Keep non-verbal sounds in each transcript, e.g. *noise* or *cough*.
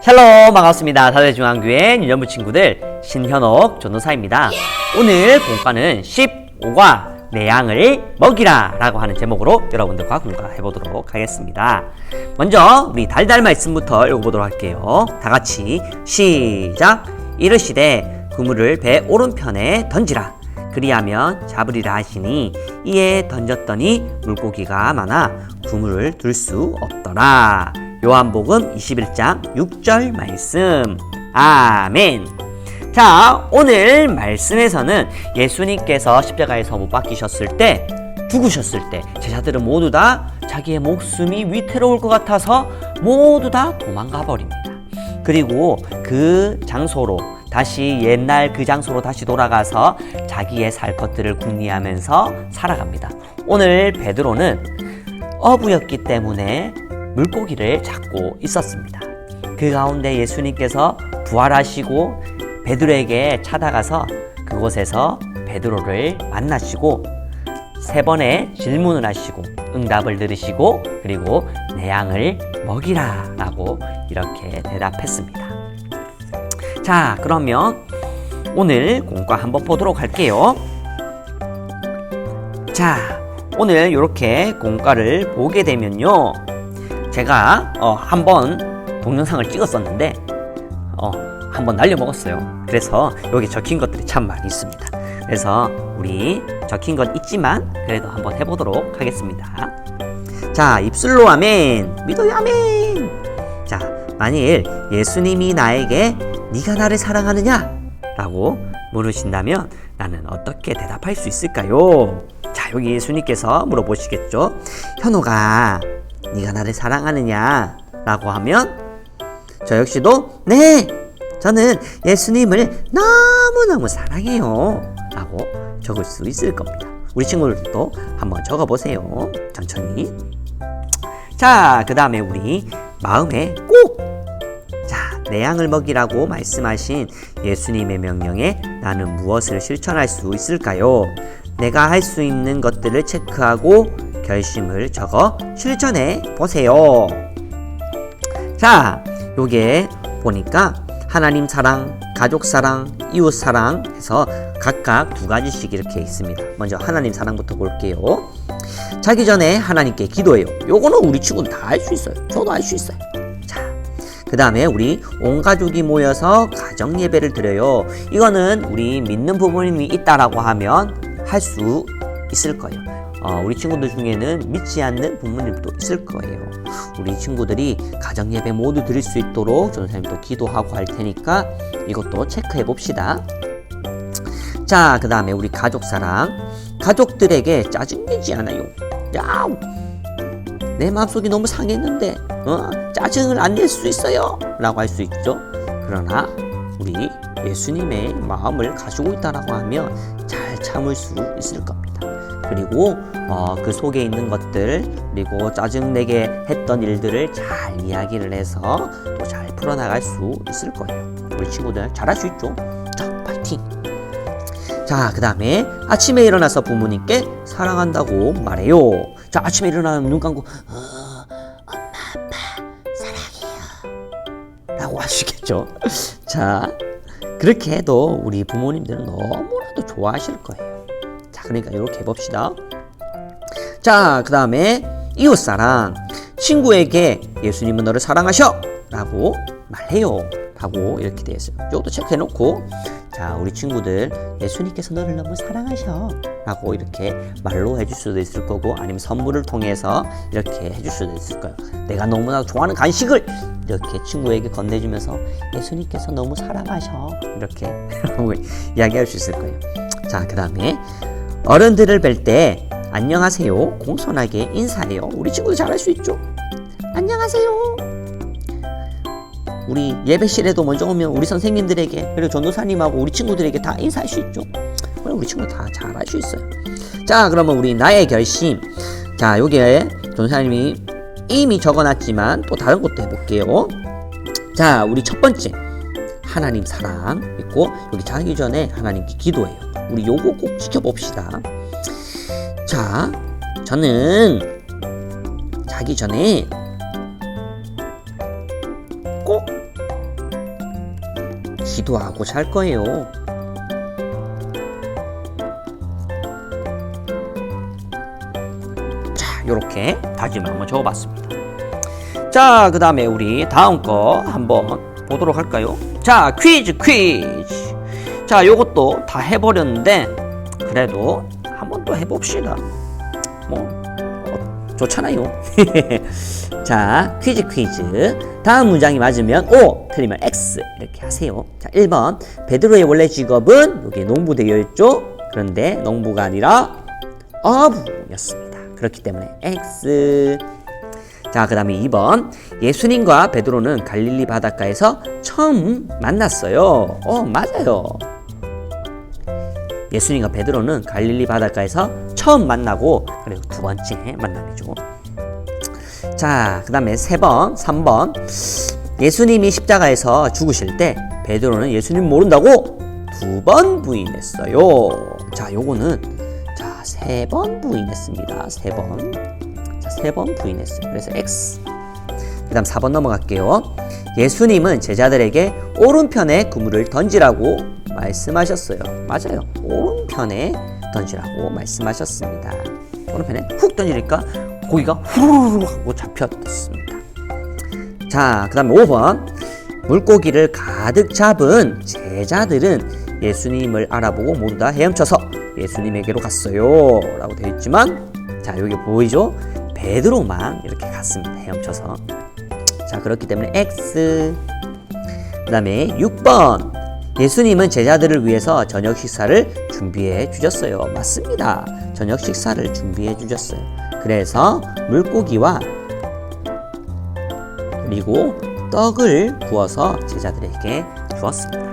샬롬 반갑습니다. 사대중앙교회 유년부 친구들 신현옥 전도사입니다. 오늘 공과는 15과 내 양을 먹이라 라고 하는 제목으로 여러분들과 공과해 보도록 하겠습니다. 먼저 우리 달달 말씀부터 읽어보도록 할게요. 다 같이 시작 이르시되 그물을 배 오른편에 던지라 그리하면 잡으리라 하시니 이에 던졌더니 물고기가 많아 그물을 둘 수 없더라. 요한복음 21장 6절 말씀. 아멘. 자, 오늘 말씀에서는 예수님께서 십자가에서 못 박히셨을 때, 죽으셨을 때, 제자들은 모두 다 자기의 목숨이 위태로울 것 같아서 모두 다 도망가 버립니다. 그리고 그 장소로 다시 옛날 그 장소로 다시 돌아가서 자기의 살 것들을 궁리하면서 살아갑니다. 오늘 베드로는 어부였기 때문에 물고기를 잡고 있었습니다. 그 가운데 예수님께서 부활하시고 베드로에게 찾아가서 그곳에서 베드로를 만나시고 세 번의 질문을 하시고 응답을 들으시고 그리고 내 양을 먹이라 라고 이렇게 대답했습니다. 자, 그러면 오늘 공과 한번 보도록 할게요. 자, 오늘 이렇게 공과를 보게 되면요. 제가 어, 한번 동영상을 찍었었는데 어, 한번 날려먹었어요. 그래서 여기 적힌 것들이 참 많이 있습니다. 그래서 우리 적힌 건 있지만 그래도 한번 해보도록 하겠습니다. 자, 입술로 아멘, 믿어요 아멘. 자, 만일 예수님이 나에게 네가 나를 사랑하느냐? 라고 물으신다면 나는 어떻게 대답할 수 있을까요? 자, 여기 예수님께서 물어보시겠죠? 현호가 네가 나를 사랑하느냐? 라고 하면 저 역시도 네! 저는 예수님을 너무너무 사랑해요. 라고 적을 수 있을 겁니다. 우리 친구들도 한번 적어보세요. 천천히. 자, 그 다음에 우리 마음에 꼭! 자, 내 양을 먹이라고 말씀하신 예수님의 명령에 나는 무엇을 실천할 수 있을까요? 내가 할 수 있는 것들을 체크하고 결심을 적어 실천해 보세요. 자, 요게 보니까 하나님 사랑, 가족 사랑, 이웃 사랑 해서 각각 두 가지씩 이렇게 있습니다. 먼저 하나님 사랑부터 볼게요. 자기 전에 하나님께 기도해요. 요거는 우리 친구는 다할수 있어요. 저도 할수 있어요. 자, 그 다음에 우리 온 가족이 모여서 가정 예배를 드려요. 이거는 우리 믿는 부모님이 있다라고 하면 할 수 있을 거예요. 어, 우리 친구들 중에는 믿지 않는 부모님도 있을 거예요. 우리 친구들이 가정 예배 모두 드릴 수 있도록 전사님도 기도하고 할 테니까 이것도 체크해 봅시다. 자, 그 다음에 우리 가족 사랑. 가족들에게 짜증내지 않아요. 야, 내 마음속이 너무 상했는데, 어? 짜증을 안 낼 수 있어요. 라고 할 수 있죠. 그러나, 우리 예수님의 마음을 가지고 있다라고 하면 잘 참을 수 있을 겁니다. 그리고 어, 그 속에 있는 것들 그리고 짜증내게 했던 일들을 잘 이야기를 해서 또 잘 풀어나갈 수 있을 거예요. 우리 친구들 잘할 수 있죠? 자, 파이팅! 자, 그 다음에 아침에 일어나서 부모님께 사랑한다고 말해요. 자, 아침에 일어나면 눈 감고, 어, 엄마, 아빠, 사랑해요. 라고 하시겠죠. *laughs* 자, 그렇게 해도 우리 부모님들은 너무나도 좋아하실 거예요. 자, 그러니까 이렇게 해봅시다. 자, 그 다음에 이웃사랑. 친구에게 예수님은 너를 사랑하셔! 라고 말해요. 라고 이렇게 되어 있어요. 이것도 체크해놓고, 자, 우리 친구들, 예수님께서 너를 너무 사랑하셔. 라고 이렇게 말로 해줄 수도 있을 거고, 아니면 선물을 통해서 이렇게 해줄 수도 있을 거예요. 내가 너무나 좋아하는 간식을 이렇게 친구에게 건네주면서 예수님께서 너무 사랑하셔. 이렇게 *laughs* 이야기할 수 있을 거예요. 자, 그 다음에 어른들을 뵐 때 안녕하세요. 공손하게 인사해요. 우리 친구도 잘할 수 있죠? 안녕하세요. 우리 예배실에도 먼저 오면 우리 선생님들에게 그리고 전도사님하고 우리 친구들에게 다 인사할 수 있죠. 그럼 우리 친구 다 잘할 수 있어요. 자, 그러면 우리 나의 결심. 자, 여기에 전도사님이 이미 적어놨지만 또 다른 것도 해볼게요. 자, 우리 첫 번째 하나님 사랑 있고 여기 자기 전에 하나님께 기도해요. 우리 요거 꼭 지켜봅시다. 자, 저는 자기 전에 꼭 기도하고 잘 거예요. 자, 요렇게 다짐을 한번 적어봤습니다. 자, 그 다음에 우리 다음 거 한번 보도록 할까요? 자, 퀴즈, 퀴즈. 자, 요것도 다 해버렸는데, 그래도 한번 또 해봅시다. 뭐, 어, 좋잖아요. *laughs* 자, 퀴즈, 퀴즈. 다음 문장이 맞으면 O, 틀리면 X. 이렇게 하세요. 자, 1번. 베드로의 원래 직업은 여기 농부 되어있죠? 그런데 농부가 아니라 어부였습니다. 그렇기 때문에 X. 자, 그 다음에 2번. 예수님과 베드로는 갈릴리 바닷가에서 처음 만났어요. 어, 맞아요. 예수님과 베드로는 갈릴리 바닷가에서 처음 만나고, 그리고 두 번째 만남이죠. 자, 그 다음에 3번, 3번. 예수님이 십자가에서 죽으실 때, 베드로는 예수님 모른다고 두 번 부인했어요. 자, 요거는, 자, 세 번 부인했습니다. 세 번. 자, 세 번 부인했어요. 그래서 X. 그 다음 4번 넘어갈게요. 예수님은 제자들에게 오른편에 그물을 던지라고 말씀하셨어요. 맞아요. 오른편에 던지라고 말씀하셨습니다. 오른편에 훅 던지니까 고기가 후루룩 하고 잡혔습니다. 자, 그 다음에 5번. 물고기를 가득 잡은 제자들은 예수님을 알아보고 모두 다 헤엄쳐서 예수님에게로 갔어요. 라고 되어 있지만, 자, 여기 보이죠? 베드로만 이렇게 갔습니다. 헤엄쳐서. 자, 그렇기 때문에 X. 그 다음에 6번. 예수님은 제자들을 위해서 저녁 식사를 준비해 주셨어요. 맞습니다. 저녁 식사를 준비해 주셨어요. 그래서 물고기와 그리고 떡을 구워서 제자들에게 주었습니다.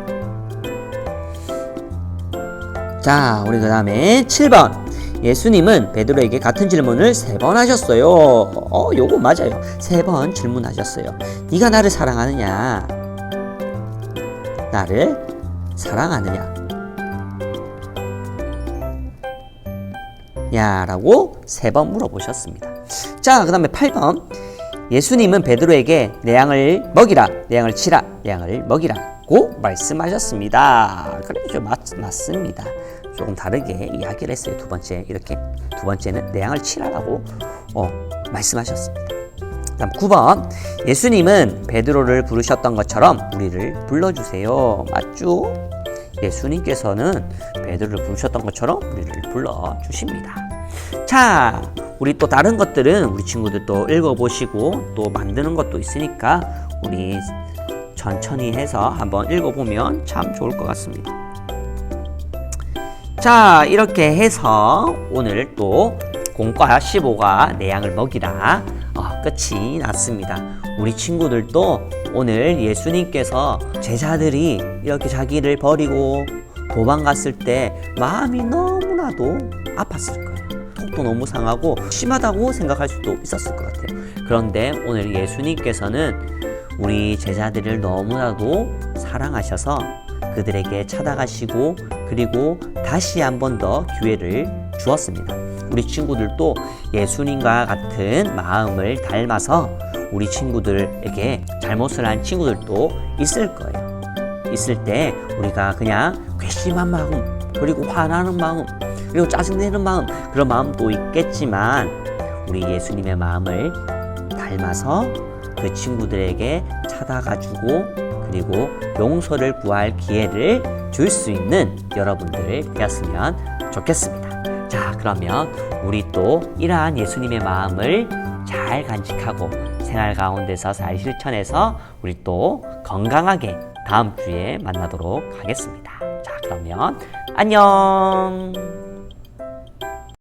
자, 우리 그 다음에 7번. 예수님은 베드로에게 같은 질문을 세 번 하셨어요. 어, 요거 맞아요. 세 번 질문하셨어요. 네가 나를 사랑하느냐? 나를 사랑하느냐? 야 라고 세 번 물어보셨습니다. 자, 그 다음에 8번. 예수님은 베드로에게 내 양을 먹이라, 내 양을 치라, 내 양을 먹이라고 말씀하셨습니다. 그렇죠. 맞, 맞습니다. 조금 다르게 이야기를 했어요. 두 번째, 이렇게. 두 번째는 내 양을 치라라고 어, 말씀하셨습니다. 다음 9번. 예수님은 베드로를 부르셨던 것처럼 우리를 불러주세요. 맞죠? 예수님께서는 베드로를 부르셨던 것처럼 우리를 불러 주십니다. 자, 우리 또 다른 것들은 우리 친구들 또 읽어보시고 또 만드는 것도 있으니까 우리 천천히 해서 한번 읽어보면 참 좋을 것 같습니다. 자, 이렇게 해서 오늘 또 공과 15가 내 양을 먹이라 어, 끝이 났습니다. 우리 친구들도 오늘 예수님께서 제자들이 이렇게 자기를 버리고 도망갔을 때 마음이 너무나도 아팠을 거예요. 속도 너무 상하고 심하다고 생각할 수도 있었을 것 같아요. 그런데 오늘 예수님께서는 우리 제자들을 너무나도 사랑하셔서 그들에게 찾아가시고 그리고 다시 한 번 더 기회를 주었습니다. 우리 친구들도 예수님과 같은 마음을 닮아서 우리 친구들에게 잘못을 한 친구들도 있을 거예요. 있을 때 우리가 그냥 괘씸한 마음 그리고 화나는 마음 그리고 짜증내는 마음 그런 마음도 있겠지만 우리 예수님의 마음을 닮아서 그 친구들에게 찾아가주고 그리고 용서를 구할 기회를 줄 수 있는 여러분들 되었으면 좋겠습니다. 자, 그러면 우리 또 이러한 예수님의 마음을 잘 간직하고 생활 가운데서 잘 실천해서 우리 또 건강하게 다음 주에 만나도록 하겠습니다. 자, 그러면 안녕!